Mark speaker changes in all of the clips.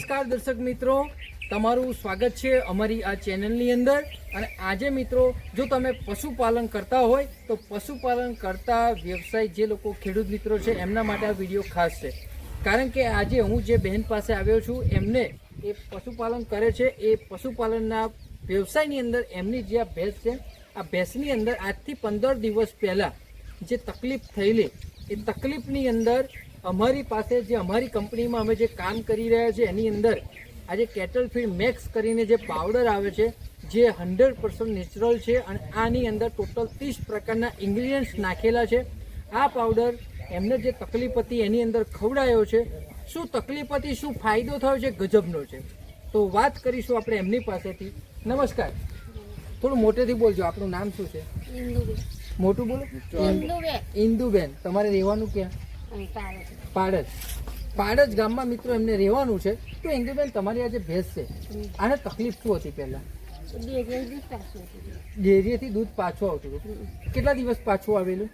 Speaker 1: નમસ્કાર દર્શક મિત્રો. તમારું સ્વાગત છે અમારી આ ચેનલની અંદર. અને આજે મિત્રો, જો તમે પશુપાલન કરતા હોય, તો પશુપાલન કરતા વ્યવસાય જે લોકો ખેડૂત મિત્રો છે, એમના માટે આ વીડિયો ખાસ છે. કારણ કે આજે હું જે બહેન પાસે આવ્યો છું, એમને એ પશુપાલન કરે છે. એ પશુપાલનના વ્યવસાયની અંદર એમની જે આ ભેંસ છે, આ ભેંસની અંદર આજથી પંદર દિવસ પહેલાં જે તકલીફ થયેલી એ તકલીફની અંદર અમારી પાસે જે અમારી કંપનીમાં અમે જે કામ કરી રહ્યા છે એની અંદર આજે કેટલ ફીડ મેક્સ કરીને જે પાવડર આવે છે, જે હંડ્રેડ પર્સન્ટ નેચરલ છે અને આની અંદર ટોટલ ત્રીસ પ્રકારના ઇન્ગ્રીડિયન્ટ્સ નાખેલા છે. આ પાવડર એમને જે તકલીફ હતી એની અંદર ખવડાયો છે. શું તકલીફ હતી, શું ફાયદો થયો છે, ગજબનો છે. તો વાત કરીશું આપણે એમની પાસેથી. નમસ્કાર. થોડું મોટેથી બોલજો, આપણું નામ શું છે? મોટું બોલો.
Speaker 2: ઇન્દુબેન
Speaker 1: તમારે રહેવાનું ક્યાં? પાડજ પાડજ ગામમાં મિત્રો એમને રહેવાનું છે. તો ઇન્દુબેન તમારી આ જે ભેંસ છે. આને તકલીફ શું હતી પહેલા?
Speaker 2: બે દૂધ પાછું
Speaker 1: ડેરીએથી દૂધ પાછું આવતું હતું. કેટલા દિવસ પાછું આવેલું?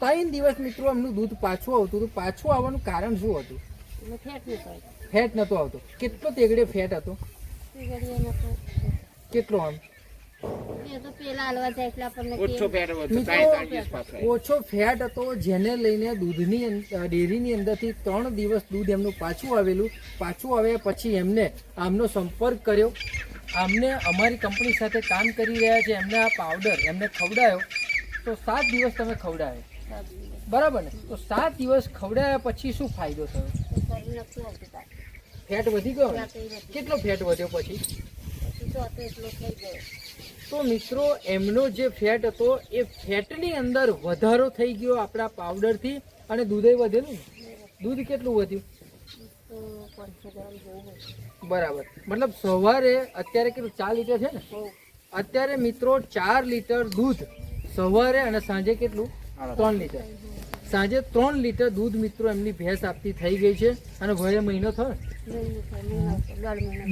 Speaker 2: ત્રણ
Speaker 1: દિવસ મિત્રો એમનું દૂધ પાછું આવતું હતું. પાછું આવવાનું કારણ શું હતું?
Speaker 2: ફેટ
Speaker 1: નતો આવતો. કેટલો તેગડે ફેટ હતો? કેટલો આમ? ઓછો ફેટ હતો જેને લઈને દૂધની ડેરીની અંદરથી ત્રણ દિવસ દૂધ એમનું પાછું આવેલું પાછું આવ્યા પછી એમને આમનો સંપર્ક કર્યો. આમને અમારી કંપની સાથે કામ કરી રહ્યા છે એમને આ પાવડર એમને ખવડાયો. તો સાત દિવસ તમે ખવડાયો બરાબર ને? તો સાત દિવસ ખવડાયા પછી શું ફાયદો થયો. ફેટ વધી ગયો. કેટલો ફેટ વધ્યો પછી?
Speaker 2: તો
Speaker 1: મિત્રો, એમનો જે ફેટ હતો, એ ફેટની અંદર વધારો થઈ ગયો આપણા પાવડરથી અને દૂધે વધેલું દૂધ કેટલું વધ્યું? બરાબર. મતલબ સવારે અત્યારે કેટલું? ચાર લીટર છે ને? અત્યારે મિત્રો ચાર લીટર દૂધ સવારે અને સાંજે કેટલું? ત્રણ લીટર. સાંજે ત્રણ લીટર દૂધ મિત્રો એમની ભેંસ આપતી થઈ ગઈ છે. અને વયે મહિનો થયો?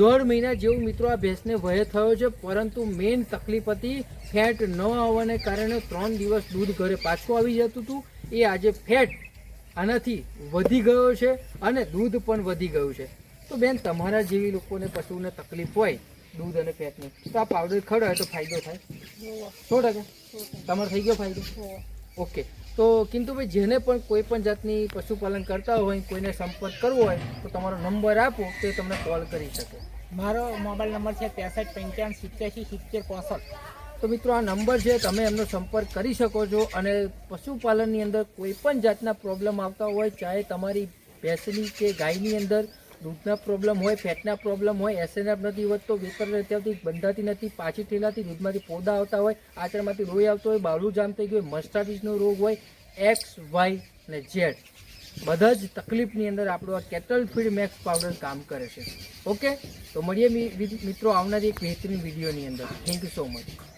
Speaker 2: દોઢ મહિના
Speaker 1: જેવું મિત્રો આ ભેંસને વયે થયો છે. પરંતુ મેઇન તકલીફ હતી ફેટ ન આવવાને કારણે ત્રણ દિવસ દૂધ ઘરે પાછું આવી જતું હતું. એ આજે ફેટ આનાથી વધી ગયો છે અને દૂધ પણ વધી ગયું છે. તો બેન તમારા જેવી લોકોને પશુને તકલીફ હોય દૂધ અને ફેટની તો આ પાવડર ખવડાવે તો ફાયદો થાય. સો ટકા. તમારે થઈ ગયો ફાયદો. ઓકે. તો કિંતુ ભાઈ જેને પણ કોઈ પણ જાતની પશુપાલન કરતા હોય કોઈને સંપર્ક કરવો હોય તો તમારો નંબર આપો તે તમને કોલ કરી શકે.
Speaker 3: મારો મોબાઈલ નંબર છે ત્રેસઠ પંચાવન સિત્યાસી સિત્તેર પોસઠ.
Speaker 1: તો મિત્રો આ નંબર છે તમે એમનો સંપર્ક કરી શકો છો અને પશુપાલનની અંદર કોઈ પણ જાતના પ્રોબ્લેમ આવતા હોય ચાહે તમારી ભેંસની કે ગાયની અંદર દૂધના પ્રોબ્લેમ હોય, ફેટના પ્રોબ્લેમ હોય એસએનએફ નથી વધતો વેપર અત્યારથી બંધાતી નથી, પાછી ઠેલાતી, દૂધમાંથી પોદા આવતા હોય, આચરણમાંથી રોઈ આવતો હોય, બાળું જામ થઈ ગયું હોય મસ્ટાટીસનો રોગ હોય એક્સ વાય અને ઝેડ બધા જ તકલીફની અંદર આપણું આ કેટલ ફીડ મેક્સ પાવડર કામ કરે છે. ઓકે તો મળીએ મિત્રો, આવનારી એક બહેતરીન વિડીયોની અંદર. Thank you so much